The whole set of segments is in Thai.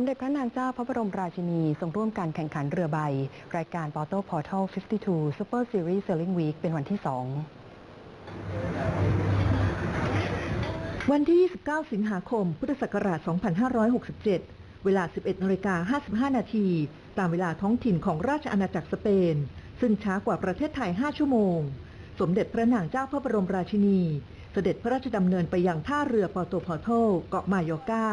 มเด็จพระนางเจ้าพระบรมราชินี ทรงร่วมการแข่งขันเรือใบ รายการ Porto Portal 52 Super Series Sailing Week เป็นวันที่ 2 วันที่ 29 สิงหาคม พุทธศักราช 2567 เวลา 11นาฬิกา55 นาที ตามเวลาท้องถิ่นของราชอาณาจักรสเปน ซึ่งช้ากว่าประเทศไทย 5 ชั่วโมง สมเด็จพระนางเจ้าพระบรมราชินี เสด็จพระราชดำเนินไปยังท่าเรือปอโตพอโตเกาะมายอ์กา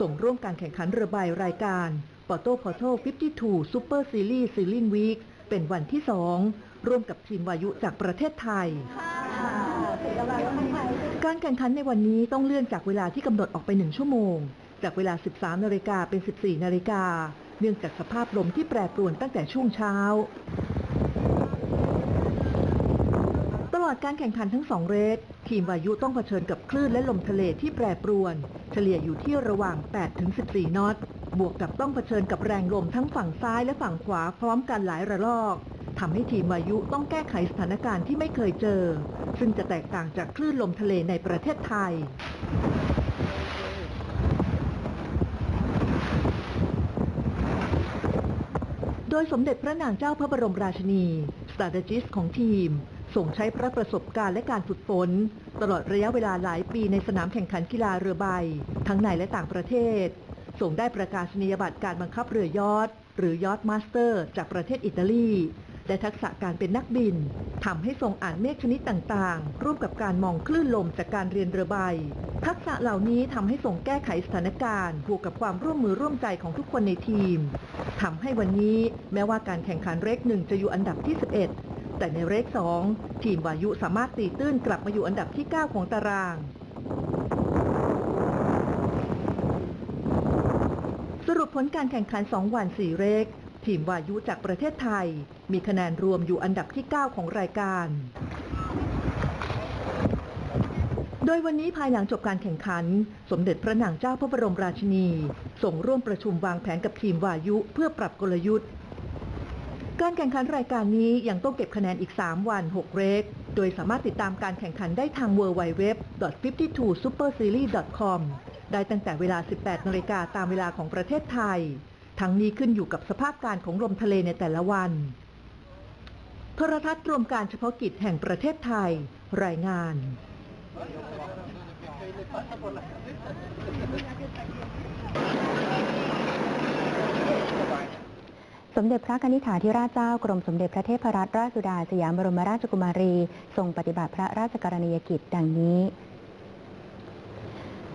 ส่งร่วมการแข่งขันเรือใบรายการปอโตพอโต52 Super Series Sailing Week เป็นวันที่ 2 ร่วมกับทีมวายุจากประเทศไทย การแข่งขันในวันนี้ต้องเลื่อนจากเวลาที่กำหนดออกไปหนึ่งชั่วโมง จากเวลา 13 นาฬิกาเป็น 14 นาฬิกา เนื่องจากสภาพลมที่แปรปรวนตั้งแต่ช่วงเช้า ตล อดการแข่งขันทั้งสองเรส ทีมวายุต้องเผชิญกับคลื่นและลมทะเลที่แปรปรวน เฉลี่ยอยู่ที่ระหว่าง8-14 นอต บวกกับต้องเผชิญกับแรงลมทั้งฝั่งซ้ายและฝั่งขวาพร้อมกันหลายระลอกทำให้ทีมวายุต้องแก้ไขสถานการณ์ที่ไม่เคยเจอ ซึ่งจะแตกต่างจากคลื่นลมทะเลในประเทศไทยโดยสมเด็จพระนางเจ้าพระบรมราชินี strategist ของทีม ส่งใช้พระประสบการณ์และการฝึกฝน ตลอดระยะเวลาหลายปีในสนามแข่งขันกีฬาเรือใบ ทั้งในและต่างประเทศ ส่งได้ประกาศนียบัตรการบังคับเรือยอทหรือยอทมาสเตอร์ จากประเทศอิตาลี และทักษะการเป็นนักบินทำให้ทรงอ่านเมฆชนิดต่างๆ ร่วมกับการมองคลื่นลมจากการเรียนเรือใบ ทักษะเหล่านี้ทำให้ทรงแก้ไขสถานการณ์บวกกับความร่วมมือร่วมใจของทุกคนในทีมทำให้วันนี้แม้ว่าการแข่งขันเรกหนึ่งจะอยู่อันดับที่ 11 แต่ในเรกสองทีมวายุสามารถตีตื้นกลับมาอยู่อันดับที่ 9 ของตาราง สรุปผลการแข่งขัน 2 วัน 4 เรก ทีมวายุจากประเทศไทย มีคะแนนรวมอยู่อันดับที่ 9 ของรายการ โดยวันนี้ภายหลังจบการแข่งขัน สมเด็จพระนางเจ้าพระบรมราชินี ส่งร่วมประชุมวางแผนกับทีมวายุเพื่อปรับกลยุทธ์ การแข่งขันรายการนี้ยังต้องเก็บคะแนนอีก 3 วัน 6 เรก โดยสามารถติดตามการแข่งขันได้ทาง www.52superseries.com ได้ตั้งแต่เวลา 18 นาฬิกาตามเวลาของประเทศไทย ทั้งนี้ขึ้นอยู่กับสภาพการของลมทะเลในแต่ละวัน โทรทัศน์รวมการเฉพาะกิจแห่งประเทศไทย รายงาน สมเด็จพระกนิษฐาธิราชเจ้ากรมสมเด็จพระเทพรัตนราชสุดาสยามบรมราชกุมารี ทรงปฏิบัติพระราชกรณียกิจดังนี้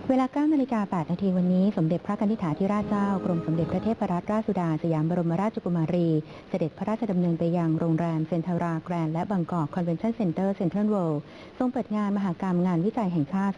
เวลา9นาฬิกา8นาทีวันนี้ สมเด็จพระกนิษฐาธิราชเจ้ากรมสมเด็จพระเทพรัตนราชสุดาสยามบรมราชกุมารี เสด็จพระราชดำเนินไปยังโรงแรมเซนทาราแกรนด์และบางกอกคอนเวนชั่นเซ็นเตอร์เซ็นทรัลเวิลด์ทรงเปิดงานมหากรรมงานวิจัยแห่งชาติ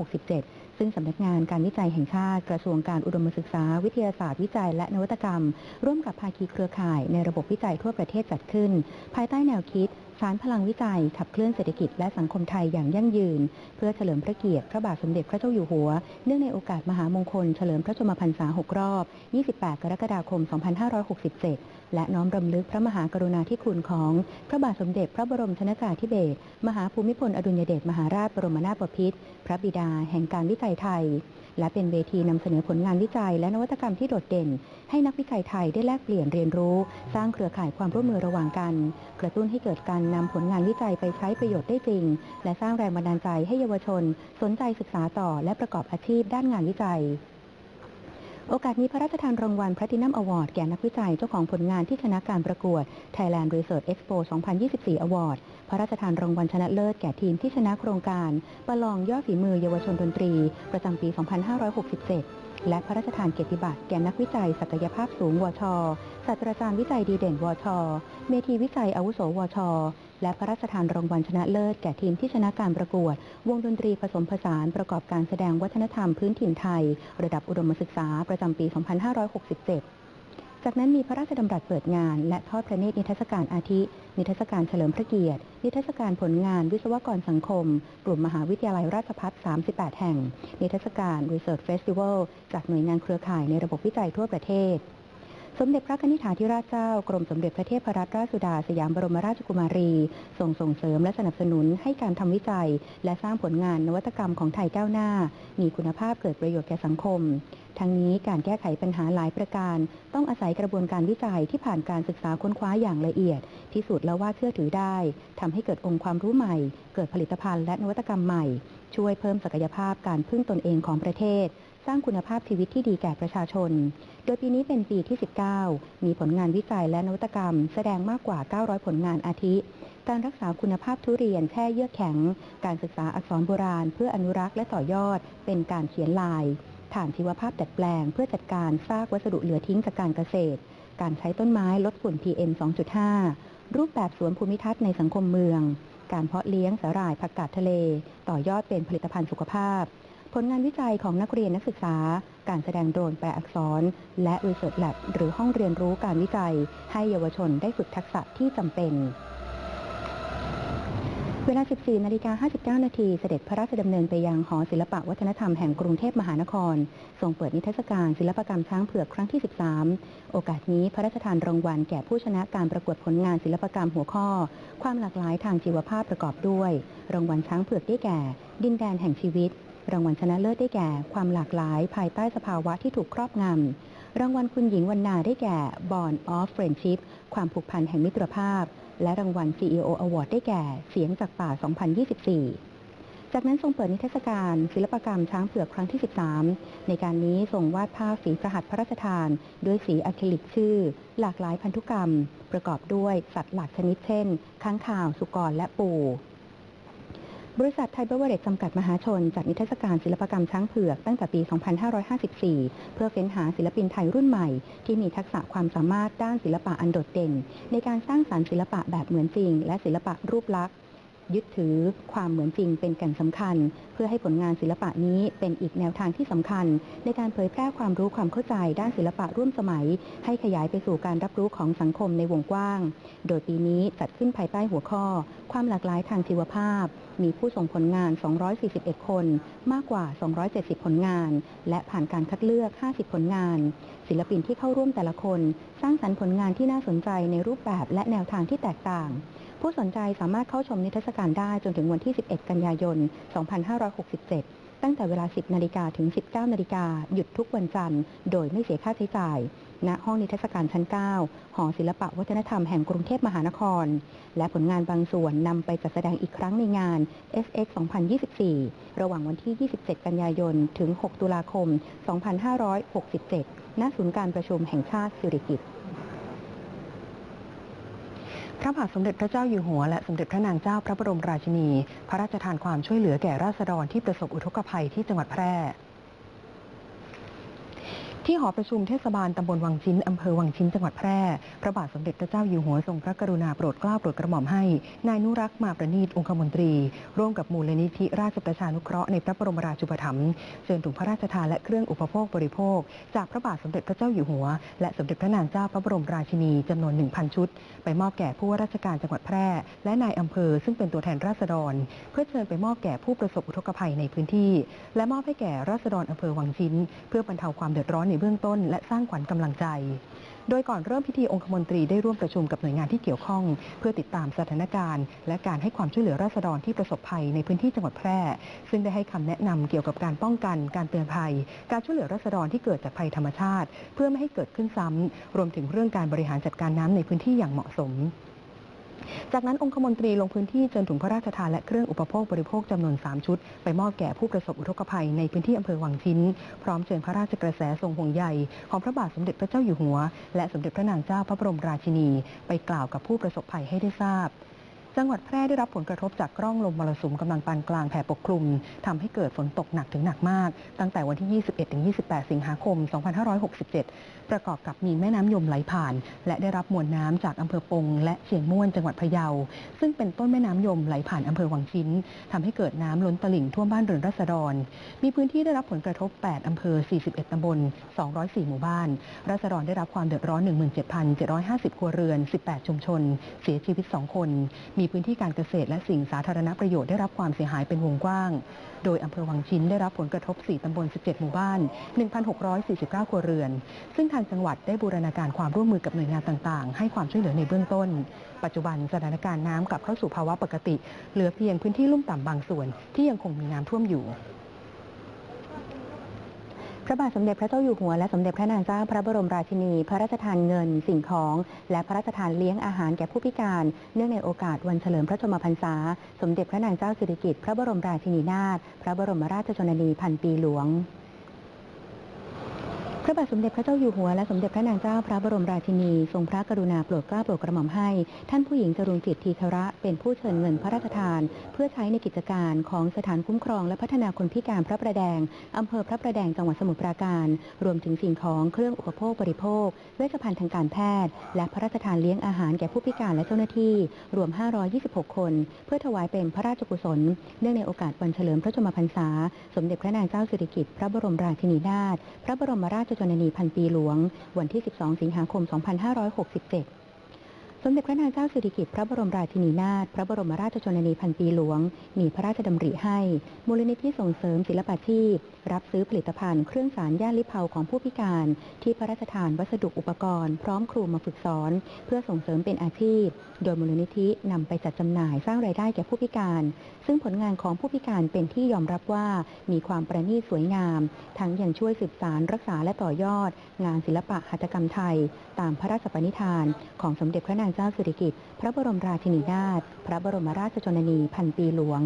2567 ซึ่งสำนักงานการวิจัยแห่งชาติ กระทรวงการอุดมศึกษา วิทยาศาสตร์วิจัย และนวัตกรรม ร่วมกับภาคีเครือข่ายในระบบวิจัยทั่วประเทศจัดขึ้น ภายใต้แนวคิด สารพลังวิจัย ขับเคลื่อนเศรษฐกิจและสังคมไทยอย่างยั่งยืน เพื่อเฉลิมพระเกียรติพระบาทสมเด็จพระเจ้าอยู่หัว เนื่องในโอกาสมหามงคลเฉลิมพระชนมพรรษา 6 รอบ 28 กรกฎาคม 2567 และน้อมรำลึกพระมหากรุณาธิคุณของ พระบาทสมเด็จพระบรมชนากาธิเบศรมหาภูมิพลอดุลยเดชมหาราชบรมนาถบพิตรพระบิดาแห่งการวิจัยไทย และเป็นเวทีนำเสนอผลงานวิจัย และนวัตกรรมที่โดดเด่น ให้นักวิจัยไทยได้แลกเปลี่ยนเรียนรู้ สร้างเครือข่ายความร่วมมือระหว่างกัน กระตุ้นให้เกิดการนำผลงานวิจัยไปใช้ประโยชน์ได้จริง และสร้างแรงบันดาลใจให้เยาวชน สนใจศึกษาต่อและประกอบอาชีพด้านงานวิจัย โอกาสนี้พระราชทานรางวัล Platinum Award แก่นักวิจัยเจ้าของผลงานที่ชนะการประกวด Thailand Research Expo 2024 Award พระราชทานรางวัลชนะเลิศแก่ทีมที่ชนะโครงการ ประลองยอดฝีมือเยาวชนดนตรี ประจำปี 2567 และพระราชทานเกียรติบัตรแก่นักวิจัยศักยภาพสูงวชศาสตราจารย์วิจัยดีเด่นวช เมธีวิจัยอาวุโสวช และพระราชทานรางวัลชนะเลิศแก่ทีมที่ชนะการประกวด วงดนตรีผสมผสานประกอบการแสดงวัฒนธรรมพื้นถิ่นไทย ระดับอุดมศึกษาประจำปี 2567 จากนั้นมีพระราชดำรัสเปิดงาน และทอดพระเนตรนิทรรศการอาทิ นิทรรศการเฉลิมพระเกียรติ นิทรรศการผลงานวิศวกรสังคม กลุ่มมหาวิทยาลัยราชภัฏ 38 แห่ง นิทรรศการ Research Festival จากหน่วยงานเครือข่ายในระบบวิจัยทั่วประเทศ สมเด็จพระนิธิถาธิราชเจ้ากรมสมเด็จพระเทพรัตนราชสุดาสยามบรมราชกุมารีส่งส่งเสริมและสนับสนุนให้การทำวิจัย และสร้างผลงานนวัตกรรมของไทยก้าวหน้า มีคุณภาพเกิดประโยชน์แก่สังคม ทั้งนี้การแก้ไขปัญหาหลายประการ ต้องอาศัยกระบวนการวิจัยที่ผ่านการศึกษาค้นคว้าอย่างละเอียด พิสูจน์แล้วว่าเชื่อถือได้ทำให้เกิดองค์ความรู้ใหม่ เกิดผลิตภัณฑ์และนวัตกรรมใหม่ ช่วยเพิ่มศักยภาพการพึ่งตนเองของประเทศ ร้างคุณภาพชีวิตที่ดีแก่ประชาชน โดยปีนี้เป็นปีที่ 19 มีผลงานวิจัยและนวัตกรรม แสดงมากกว่า 900 ผลงานอาทิ การรักษาคุณภาพทุเรียนแช่เยือกแข็ง การศึกษาอักษรโบราณ เพื่ออนุรักษ์และต่อยอด เป็นการเขียนลาย ฐานชีวภาพดัดแปลง เพื่อจัดการซากวัสดุเหลือทิ้งจากการเกษตร การใช้ต้นไม้ลดฝุ่น PM 2.5 รูปแบบสวนภูมิทัศน์ในสังคมเมือง การเพาะเลี้ยงสาหร่ายผักกาดทะเล ต่อยอดเป็นผลิตภัณฑ์สุขภาพ ผลงานวิจัยของนักเรียนนักศึกษา การแสดงโดรนแปลอักษร และ Research Lab หรือห้องเรียนรู้การวิจัย ให้เยาวชนได้ฝึกทักษะที่จำเป็น เวลา 14 นาฬิกา 59 นาที เสด็จพระราชดำเนินไปยังหอศิลปวัฒนธรรมแห่งกรุงเทพมหานคร ทรงเปิดนิทรรศการศิลปกรรมช้างเผือกครั้งที่ 13 โอกาสนี้พระราชทานรางวัลแก่ผู้ชนะการประกวดผลงานศิลปกรรมหัวข้อ ความหลากหลายทางชีวภาพประกอบด้วย รางวัลช้างเผือกได้แก่ ดินแดนแห่งชีวิต รางวัลชนะเลิศได้แก่ ความหลากหลายภายใต้สภาวะที่ถูกครอบงำ รางวัลคุณหญิงวรรณาได้แก่ Born of Friendship ความผูกพันแห่งมิตรภาพ และรางวัล CEO Award ได้แก่ เสียงจากป่า 2024จากนั้นทรงเปิดนิทรรศการศิลปกรรมช้างเผือกครั้งที่ 13 ในการนี้ทรงวาดภาพฝีพระหัตพระราชทาน ด้วยสีอะคริลิกชื่อ หลากหลายพันธุกรรม ประกอบด้วยสัตว์หลากชนิดเช่น ค้างคาว สุกรและปู บริษัทไทยเบเวอเรจจำกัดมหาชน จัดนิทรรศการศิลปกรรมช้างเผือกตั้งแต่ปี 2554 เพื่อเฟ้นหาศิลปินไทยรุ่นใหม่ ที่มีทักษะความสามารถด้านศิลปะอันโดดเด่น ในการสร้างสารรค์ศิลปะแบบเหมือนจริง และศิลปะรูปลักษณ์ ยึดถือความเหมือนจริงเป็นแก่นสำคัญ เพื่อให้ผลงานศิลปะนี้เป็นอีกแนวทางที่สำคัญ ในการเผยแพร่ความรู้ความเข้าใจด้านศิลปะร่วมสมัย ให้ขยายไปสู่การรับรู้ของสังคมในวงกว้าง โดยปีนี้จัดขึ้นภายใต้หัวข้อ ความหลากหลายทางชีวภาพ มีผู้ส่งผลงาน 241 คน มากกว่า 270 ผลงาน และผ่านการคัดเลือก 50 ผลงาน ศิลปินที่เข้าร่วมแต่ละคน สร้างสรรค์ผลงานที่น่าสนใจในรูปแบบและแนวทางที่แตกต่าง ผู้สนใจสามารถเข้าชมนิทรรศการได้จนถึงวันที่ 11 กันยายน 2567 ตั้งแต่เวลา 10 นาฬิกาถึง 19 นาฬิกาหยุดทุกวันจันทร์ โดยไม่เสียค่าใช้จ่าย ณ ห้องนิทรรศการชั้น 9 หอศิลปะวัฒนธรรมแห่งกรุงเทพมหานคร และผลงานบางส่วนนำไปจัดแสดงอีกครั้งในงาน SX 2024 ระหว่างวันที่ 27 กันยายน ถึง 6 ตุลาคม 2567 ณ ศูนย์การประชุมแห่งชาติสิริกิติ์ พระบาทสมเด็จพระเจ้าอยู่หัว และสมเด็จพระนางเจ้าพระบรมราชินี พระราชทานความช่วยเหลือแก่ราษฎรที่ประสบอุทกภัยที่จังหวัดแพร่ ที่หอประชุมเทศบาลตำบลวังชิ้น อำเภอวังชิ้น จังหวัดแพร่ พระบาทสมเด็จพระเจ้าอยู่หัวทรงพระกรุณาโปรดเกล้าโปรดกระหม่อมให้ นายนุรักษ์มาประนีตองคมนตรี ร่วมกับมูลนิธิราชประชานุเคราะห์ในพระบรมราชูปถัมภ์เชิญถุงพระราชทานและเครื่องอุปโภคบริโภค จากพระบาทสมเด็จพระเจ้าอยู่หัว และสมเด็จพระนางเจ้าพระบรมราชินีจำนวน 1,000 ชุด ไปมอบแก่ผู้ว่าราชการจังหวัดแพร่ และนายอำเภอซึ่งเป็นตัวแทนราษฎร เพื่อเชิญไปมอบแก่ผู้ประสบอุทกภัยในพื้นที่ และมอบให้แก่ราษฎรอำเภอวังชิ้น เพื่อบรรเทาความเดือดร้อนในเบื้องต้น และสร้างขวัญกำลังใจ โดยก่อนเริ่มพิธีองคมนตรีได้ร่วมประชุมกับหน่วยงานที่เกี่ยวข้อง เพื่อติดตามสถานการณ์ และการให้ความช่วยเหลือราษฎรที่ประสบภัยในพื้นที่จังหวัดแพร่ ซึ่งได้ให้คำแนะนำเกี่ยวกับการป้องกัน การเตือนภัย การช่วยเหลือราษฎรที่เกิดจากภัยธรรมชาติ เพื่อไม่ให้เกิดขึ้นซ้ำรวมถึงเรื่องการบริหารจัดการน้ำในพื้นที่อย่างเหมาะสม จากนั้นองคมนตรีลงพื้นที่เชิญถุงพระราชทานและเครื่องอุปโภคบริโภคจำนวน 3 ชุด ไปมอบแก่ผู้ประสบอุทกภัยในพื้นที่อำเภอวังชิ้น พร้อมเชิญพระราชกระแสทรงห่วงใยของพระบาทสมเด็จพระเจ้าอยู่หัว และสมเด็จพระนางเจ้าพระบรมราชินี ไปกล่าวกับผู้ประสบภัยให้ได้ทราบ จังหวัดแพร่ได้รับผลกระทบจากกล้องลมมรสุมกำลังปานกลางแผ่ปกคลุมทำให้เกิดฝนตกหนักถึงหนักมาก ตั้งแต่วันที่ 21-28 สิงหาคม 2567 ประกอบกับมีแม่น้ำยมไหลผ่าน และได้รับมวลน้ำจากอำเภอปง และเชียงม่วนจังหวัดพะเยา ซึ่งเป็นต้นแม่น้ำยมไหลผ่านอำเภอวังชิ้นทำให้เกิดน้ำล้นตลิ่งท่วมบ้านเรือนราษฎร มีพื้นที่ได้รับผลกระทบ 8อำเภอ 41ตำบล 204 หมู่บ้านราษฎรได้รับความเดือดร้อน 17,750 ครัวเรือน 18 ชุมชน เสียชีวิต 2 คนมีพื้นที่การเกษตรและสิ่งสาธารณประโยชน์ได้รับความเสียหายเป็นวงกว้าง โดยอำเภอวังชิ้นได้รับผลกระทบ 4 ตำบล 17 หมู่บ้าน 1,649 ครัวเรือน ซึ่งทางจังหวัดได้บูรณาการความร่วมมือกับหน่วยงานต่าง ๆ ให้ความช่วยเหลือในเบื้องต้น ปัจจุบันสถานการณ์น้ำกลับเข้าสู่ภาวะปกติ เหลือเพียงพื้นที่ลุ่มต่ำบางส่วนที่ยังคงมีน้ำท่วมอยู่ พระบาทสมเด็จพระเจ้าอยู่หัวและสมเด็จพระนางเจ้าพระบรมราชินี พระราชทานเงิน สิ่งของ และพระราชทานเลี้ยงอาหารแก่ผู้พิการ เนื่องในโอกาสวันเฉลิมพระชนมพรรษา สมเด็จพระนางเจ้าสิริกิติ์พระบรมราชินีนาถพระบรมราชชนนีพันปีหลวง พระบาทสมเด็จพระเจ้าอยู่หัวและสมเด็จพระนางเจ้าพระบรมราชินี ทรงพระกรุณาโปรดเกล้าโปรดกระหม่อมให้ ท่านผู้หญิงจรุงจิตทีคระเป็นผู้เชิญเงินพระราชทาน เพื่อใช้ในกิจการของสถานคุ้มครองและพัฒนาคนพิการพระประแดง อำเภอพระประแดงจังหวัดสมุทรปราการ รวมถึงสิ่งของเครื่องอุปโภคบริโภคเวชภัณฑ์ทางการแพทย์ และพระราชทานเลี้ยงอาหารแก่ผู้พิการและเจ้าหน้าที่ รวม 526 คน เพื่อถวายเป็นพระราชกุศล เนื่องในโอกาสวันเฉลิมพระชนมพรรษา สมเด็จพระนางเจ้าสิริกิติ์พระบรมราชินีนาถพระบรมราชชนนีพันปีหลวง วันที่ 12 สิงหาคม 2567 สมเด็จพระนางเจ้าสิริกิติ์พระบรมราชินีนาถพระบรมราชชนนีพันปีหลวง มีพระราชดำริให้ มูลนิธิส่งเสริมศิลปาชีพ รับซื้อผลิตภัณฑ์เครื่องสารย่านลิเผาของผู้พิการ ที่พระราชทานวัสดุอุปกรณ์ พร้อมครูมาฝึกสอน เพื่อส่งเสริมเป็นอาชีพ โดยมูลนิธินำไปจัดจำหน่ายสร้างรายได้แก่ผู้พิการ ซึ่งผลงานของผู้พิการเป็นที่ยอมรับว่ามีความประณีตสวยงาม ทั้งยังช่วยสืบสารรักษาและต่อยอด งานศิลปะหัตถกรรมไทย ตามพระราชปณิธานของสมเด็จพระนางเจ้าสิริกิติ์พระบรมราชินีนาถพระบรมราชชนนีพันปีหลวง